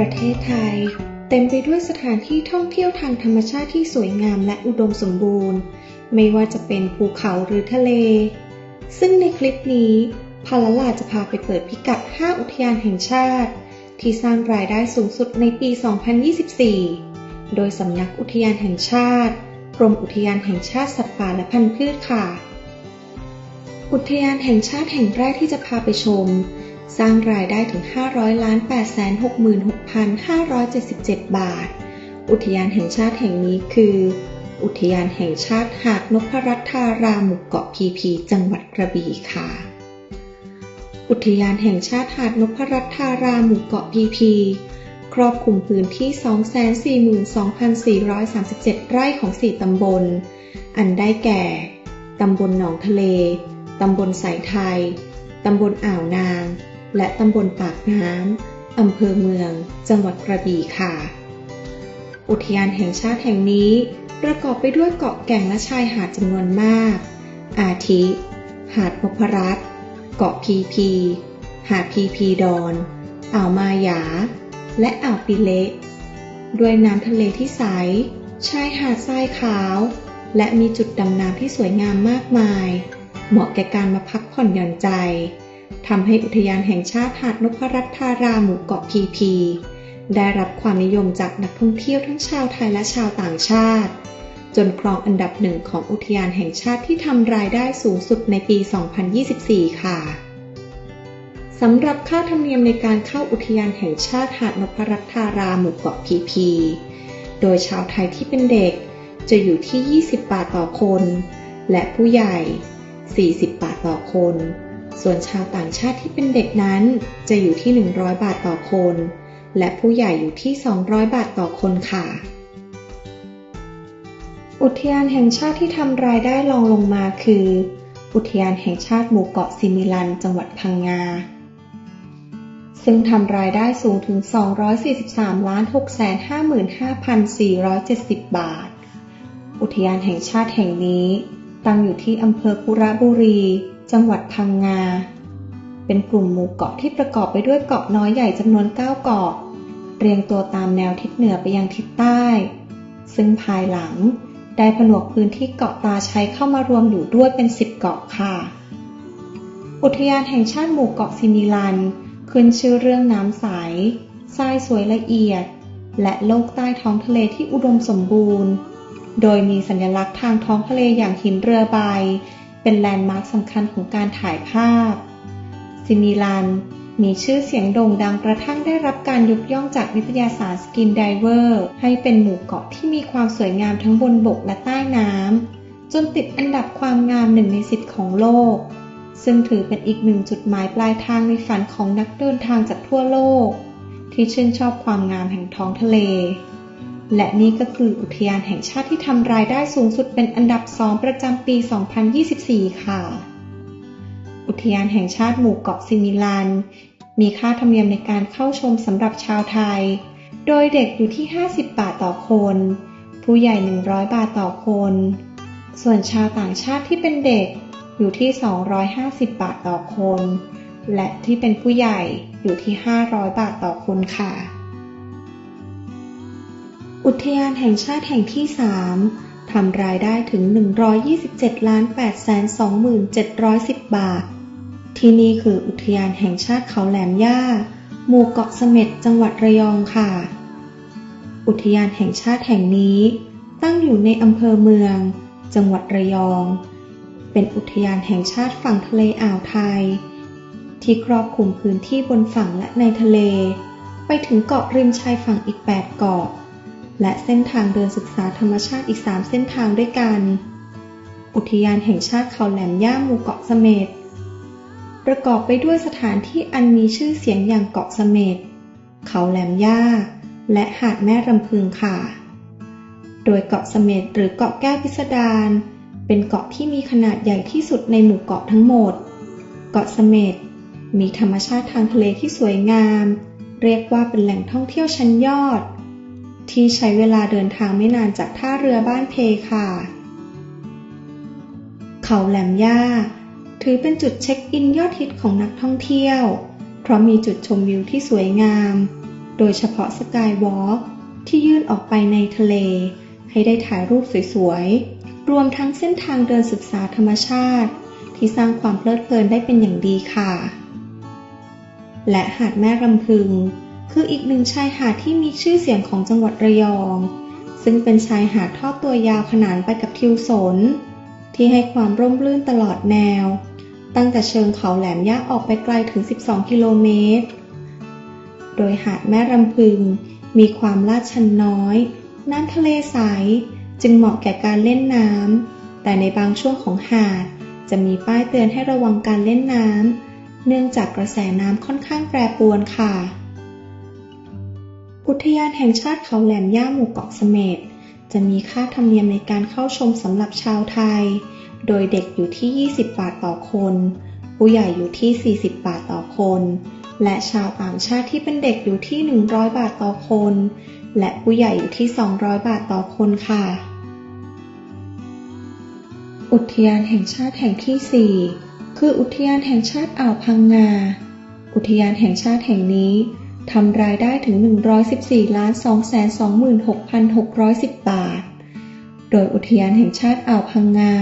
ประเทศไทย เต็มไปด้วยสถานที่ท่องเที่ยวทางธรรมชาติที่สวยงามและอุดมสมบูรณ์ ไม่ว่าจะเป็นภูเขาหรือทะเล ซึ่งในคลิปนี้พาลลาจะพาไปเปิดพิกัด 5 อุทยานแห่งชาติ ที่สร้างรายได้สูงสุดในปี 2024 โดยสำนักอุทยานแห่งชาติ กรมอุทยานแห่งชาติสัตว์ป่าและพันธุ์พืชค่ะ อุทยานแห่งชาติแห่งแรกที่จะพาไปชม สร้างรายได้ถึง 500ล้าน866,577 บาท อุทยานแห่งชาติแห่งนี้คือ อุทยานแห่งชาติหาดนพรัตน์ธาราหมู่เกาะพีพี จังหวัดกระบี่ค่ะ อุทยานแห่งชาติหาดนพรัตน์ธาราหมู่เกาะพีพีครอบคลุมพื้นที่ 242,437 ไร่ของ 4 ตำบล อันได้แก่ ตำบลหนองทะเล ตำบลสายไทย ตำบลอ่าวนาง และตำบลปากน้ำอำเภอเมือง จังหวัดกระบี่ค่ะ อุทยานแห่งชาติแห่งนี้ประกอบไปด้วยเกาะแก่งและชายหาดจำนวนมาก อาทิ หาดนพรัตน์เกาะพีพี หาดพีพีดอน อ่าวมายา และอ่าวปิเละด้วยน้ำทะเลที่ใส ชายหาดทรายขาว และมีจุดดำน้ำที่สวยงามมากมาย เหมาะแก่การมาพักผ่อนหย่อนใจ ทำให้อุทยานแห่งชาติหาดนพรัตน์ธาราหมู่เกาะพีพี ได้รับความนิยมจากนักท่องเที่ยวทั้งชาวไทยและชาวต่างชาติ จนครองอันดับหนึ่งของอุทยานแห่งชาติที่ทำรายได้สูงสุดในปี 2024 ค่ะสำหรับค่าธรรมเนียมในการเข้าอุทยานแห่งชาติหาดนพรัตน์ธาราหมู่เกาะพีพี โดยชาวไทยที่เป็นเด็กจะอยู่ที่ 20 บาทต่อคน และผู้ใหญ่ 40 บาทต่อคน ส่วนชาวต่างชาติที่เป็นเด็กนั้นจะอยู่ที่ 100 บาทต่อคน และผู้ใหญ่อยู่ที่ 200 บาทต่อคนค่ะ อุทยานแห่งชาติที่ทำรายได้รองลงมาคือ อุทยานแห่งชาติหมู่เกาะซิมิลัน จังหวัดพังงา ซึ่งทำรายได้สูงถึง 243,655,470 บาท อุทยานแห่งชาติแห่งนี้ ตั้งอยู่ที่อำเภอคุระบุรี จังหวัดพังงา เป็นกลุ่มหมู่เกาะที่ประกอบไปด้วยเกาะน้อยใหญ่จำนวน 9 เกาะ เรียงตัวตามแนวทิศเหนือไปยังทิศใต้ ซึ่งภายหลังได้ผนวกพื้นที่เกาะตาชัยเข้ามารวมอยู่ด้วยเป็น 10 เกาะค่ะ อุทยานแห่งชาติหมู่เกาะซิมิลัน ขึ้นชื่อเรื่องน้ำใส ทรายสวยละเอียด และโลกใต้ท้องทะเลที่อุดมสมบูรณ์ โดยมีสัญลักษณ์ทางท้องทะเลอย่างหินเรือใบ เป็นแลนด์มาร์คสำคัญของการถ่ายภาพซิมิลันมีชื่อเสียงโด่งดังกระทั่งได้รับการยกย่องจากนิตยสารสกินไดเวอร์ให้เป็นหมู่เกาะที่มีความสวยงามทั้งบนบกและใต้น้ำจนติดอันดับความงามหนึ่งในสิบของโลก ซึ่งถือเป็นอีกหนึ่งจุดหมายปลายทางในฝันของนักเดินทางจากทั่วโลก ที่ชื่นชอบความงามแห่งท้องทะเล และนี่ก็คืออุทยานแห่งชาติที่ทำรายได้สูงสุดเป็นอันดับสองประจำปี 2024 ค่ะ อุทยานแห่งชาติหมู่เกาะซิมิลัน มีค่าธรรมเนียมในการเข้าชมสำหรับชาวไทย โดยเด็กอยู่ที่ 50 บาทต่อคน ผู้ใหญ่ 100 บาทต่อคน ส่วนชาวต่างชาติที่เป็นเด็กอยู่ที่ 250 บาทต่อคน และที่เป็นผู้ใหญ่อยู่ที่ 500 บาทต่อคนค่ะ อุทยานแห่งชาติแห่งที่ 3 ทำรายได้ถึง 127ล้าน8แสน2710 บาท ที่นี่คืออุทยานแห่งชาติเขาแหลมย่า หมู่เกาะเสม็ดจังหวัดระยองค่ะ อุทยานแห่งชาติแห่งนี้ ตั้งอยู่ในอำเภอเมือง จังหวัดระยอง เป็นอุทยานแห่งชาติฝั่งทะเลอ่าวไทย ที่ครอบคลุมพื้นที่บนฝั่งและในทะเล ไปถึงเกาะริมชายฝั่งอีก 8 เกาะ และเส้นทางเดินศึกษาธรรมชาติอีก 3 เส้นทางด้วยกัน อุทยานแห่งชาติเขาแหลมย่าหมู่เกาะเสม็ดประกอบไปด้วยสถานที่อันมีชื่อเสียงอย่างเกาะเสม็ดเขาแหลมย่า และหาดแม่รำพึงค่ะ โดยเกาะเสม็ดหรือเกาะแก้วพิสดารเป็นเกาะที่มีขนาดใหญ่ที่สุดในหมู่เกาะทั้งหมด เกาะเสม็ดมีธรรมชาติทางทะเลที่สวยงาม เรียกว่าเป็นแหล่งท่องเที่ยวชั้นยอด ที่ใช้เวลาเดินทางไม่นานจากท่าเรือบ้านเพค่ะเขาแหลมย่า ถือเป็นจุดเช็คอินยอดฮิตของนักท่องเที่ยว เพราะมีจุดชมวิวที่สวยงามโโดยเฉพาะสกายวอล์กที่ยื่นออกไปในทะเล ให้ได้ถ่ายรูปสวยๆ รวมทั้งเส้นทางเดินศึกษาธรรมชาติ ที่สร้างความเพลิดเพลินได้เป็นอย่างดีค่ะ และหาดแม่รำพึง คืออีกหนึ่งชายหาดที่มีชื่อเสียงของจังหวัดระยอง ซึ่งเป็นชายหาดทอดตัวยาวขนานไปกับทิวสน ที่ให้ความร่มรื่นตลอดแนว ตั้งแต่เชิงเขาแหลมยะออกไปไกลถึง 12 กิโลเมตร โดยหาดแม่รำพึง มีความลาดชันน้อย น้ำทะเลใส จึงเหมาะแก่การเล่นน้ำ แต่ในบางช่วงของหาดจะมีป้ายเตือนให้ระวังการเล่นน้ำ เนื่องจากกระแสน้ำค่อนข้างแปรปรวนค่ะ อุทยานแห่งชาติเขาแหลมย่าหมู่เกาะเสม็ดจะมีค่าธรรมเนียมในการเข้าชมสำหรับชาวไทย โดยเด็กอยู่ที่ 20 บาทต่อคน ผู้ใหญ่อยู่ที่ 40 บาทต่อคน และชาวต่างชาติที่เป็นเด็กอยู่ที่ 100 บาทต่อคน และผู้ใหญ่อยู่ที่ 200 บาทต่อคนค่ะ อุทยานแห่งชาติแห่งที่ 4 คืออุทยานแห่งชาติอ่าวพังงา อุทยานแห่งชาติแห่งนี้ ทำรายได้ถึง 114 ล้าน 226,610 บาท โดยอุทยานแห่งชาติอ่าวพังงา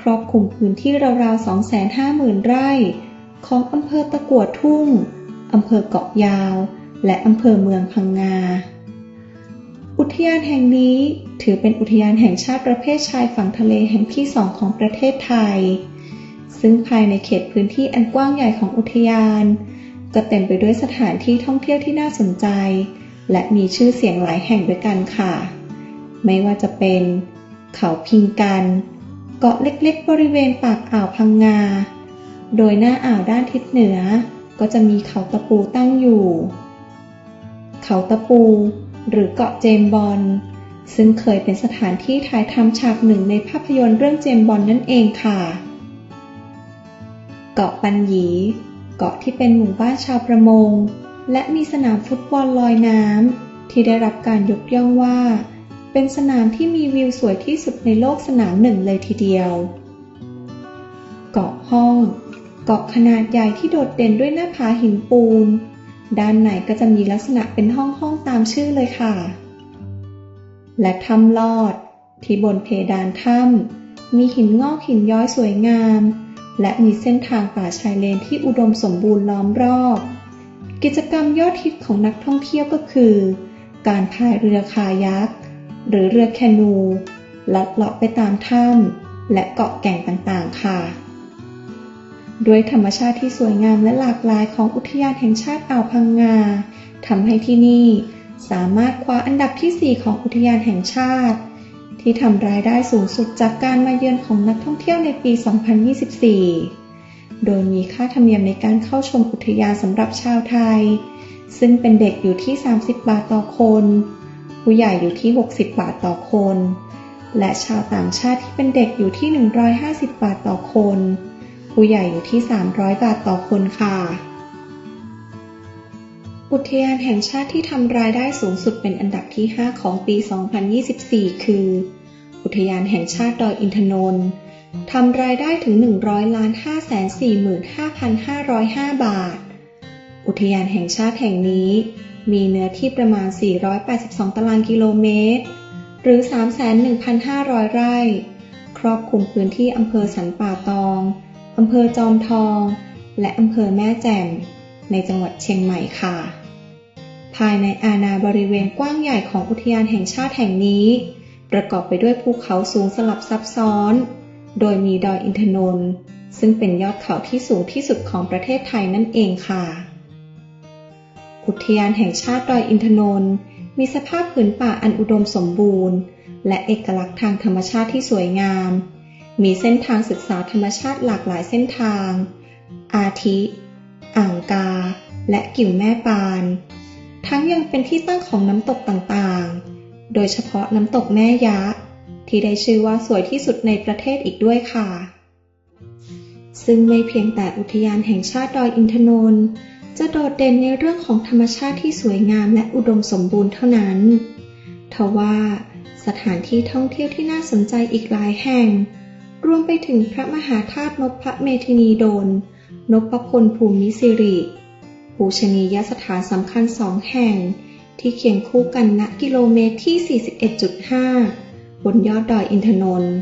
ครอบคลุมพื้นที่ราวๆ 250,000 ไร่ ของอำเภอตะกั่วทุ่ง อำเภอเกาะยาว และอำเภอเมืองพังงา อุทยานแห่งนี้ถือเป็นอุทยานแห่งชาติประเภทชายฝั่งทะเลแห่งที่สองของประเทศไทย ซึ่งภายในเขตพื้นที่อันกว้างใหญ่ของอุทยาน ก็เต็มไปด้วยสถานที่ท่องเที่ยวที่น่าสนใจ และมีชื่อเสียงหลายแห่งด้วยกันค่ะ ไม่ว่าจะเป็น เขาพิงกัน เกาะเล็กๆ บริเวณปากอ่าวพังงา โดยหน้าอ่าวด้านทิศเหนือ ก็จะมีเขาตะปูตั้งอยู่ เขาตะปู หรือเกาะเจมบอลซึ่งเคยเป็นสถานที่ถ่ายทำฉากหนึ่งในภาพยนตร์เรื่องเจมบอลนั่นเองค่ะ เกาะปันหยี เกาะที่เป็นหมู่บ้านชาวประมง และมีสนามฟุตบอลลอยน้ำที่ได้รับการยกย่องว่า เป็นสนามที่มีวิวสวยที่สุดในโลกสนามหนึ่งเลยทีเดียว เกาะห้อง เกาะขนาดใหญ่ที่โดดเด่นด้วยหน้าผาหินปูน ด้านในก็จะมีลักษณะเป็นห้องห้องตามชื่อเลยค่ะ และถ้ำลอด ที่บนเพดานถ้ำมีหินงอกหินย้อยสวยงาม และมีเส้นทางป่าชายเลนที่อุดมสมบูรณ์ล้อมรอบ กิจกรรมยอดฮิตของนักท่องเที่ยวก็คือ การพายเรือคายัก หรือเรือแคนู ลัดเลาะไปตามถ้ำและเกาะแก่งต่างๆค่ะ ด้วยธรรมชาติที่สวยงามและหลากหลายของอุทยานแห่งชาติอ่าวพังงาทำให้ที่นี่สามารถคว้าอันดับที่ 4 ของอุทยานแห่งชาติ ที่ทำรายได้สูงสุดจากการมาเยือนของนักท่องเที่ยวในปี 2024 โดยมีค่าธรรมเนียมในการเข้าชมอุทยานสำหรับชาวไทย ซึ่งเป็นเด็กอยู่ที่ 30 บาทต่อคน ผู้ใหญ่อยู่ที่ 60 บาทต่อคน และชาวต่างชาติที่เป็นเด็กอยู่ที่ 150 บาทต่อคน ผู้ใหญ่อยู่ที่ 300 บาทต่อคนค่ะ อุทยานแห่งชาติที่ทำรายได้สูงสุดเป็นอันดับที่ 5 ของปี 2024 คือ อุทยานแห่งชาติดอยอินทนนท์ทำรายได้ถึง 100ล้าน545,505 บาท อุทยานแห่งชาติแห่งนี้ มีเนื้อที่ประมาณ 482 ตารางกิโลเมตร หรือ31,500 ไร่ ครอบคลุมพื้นที่อำเภอสันป่าตอง อำเภอจอมทอง และอำเภอแม่แจ่ม ในจังหวัดเชียงใหม่ค่ะ ภายในอาณาบริเวณกว้างใหญ่ของอุทยานแห่งชาติแห่งนี้ ประกอบไปด้วยภูเขาสูงสลับซับซ้อน โดยมีดอยอินทนนท์ซึ่งเป็นยอดเขาที่สูงที่สุดของประเทศไทยนั่นเองค่ะ อุทยานแห่งชาติดอยอินทนนท์มีสภาพผืนป่าอันอุดมสมบูรณ์ และเอกลักษณ์ทางธรรมชาติที่สวยงาม มีเส้นทางศึกษาธรรมชาติหลากหลายเส้นทาง อาทิ อ่างกา และกิ่วแม่ปาน ทั้งยังเป็นที่ตั้งของน้ำตกต่างๆ โดยเฉพาะน้ำตกแม่ยะ ที่ได้ชื่อว่าสวยที่สุดในประเทศอีกด้วยค่ะ ซึ่งไม่เพียงแต่อุทยานแห่งชาติดอยอินทนนท์จะโดดเด่นในเรื่องของธรรมชาติที่สวยงามและอุดมสมบูรณ์เท่านั้น ทว่าสถานที่ท่องเที่ยวที่น่าสนใจอีกหลายแห่ง รวมไปถึงพระมหาธาตุนพระเมธินีโดน นพพลภูมิสิริปูชนียสถานสำคัญสองแห่ง ที่เคียงคู่กันณกิโลเมตรที่ 41.5 บนยอดดอยอินทนนท์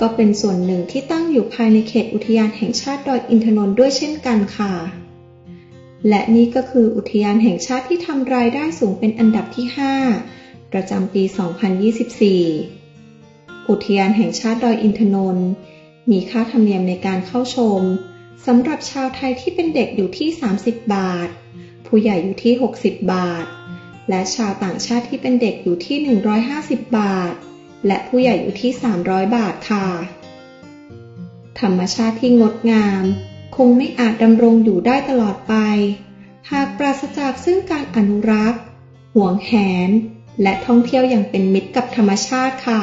ก็เป็นส่วนหนึ่งที่ตั้งอยู่ภายในเขตอุทยานแห่งชาติดอยอินทนนท์ด้วยเช่นกันค่ะ และนี่ก็คืออุทยานแห่งชาติที่ทำรายได้สูงเป็นอันดับที่ 5 ประจำปี 2024 อุทยานแห่งชาติดอยอินทนนท์มีค่าธรรมเนียมในการเข้าชม สำหรับชาวไทยที่เป็นเด็กอยู่ที่ 30 บาท ผู้ใหญ่อยู่ที่ 60 บาท และชาวต่างชาติที่เป็นเด็กอยู่ที่ 150 บาท และผู้ใหญ่อยู่ที่ 300 บาทค่ะ ธรรมชาติที่งดงาม คงไม่อาจดำรงอยู่ได้ตลอดไป หากปราศจากซึ่งการอนุรักษ์ ห่วงแหน และท่องเที่ยวอย่างเป็นมิตรกับธรรมชาติค่ะ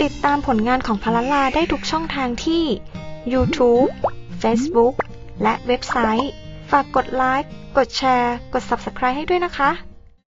ติดตามผลงานของพลลาได้ทุกช่องทางที่ YouTube Facebook และเว็บไซต์ ฝากกดไลค์ กดแชร์ กด Subscribe ให้ด้วยนะคะ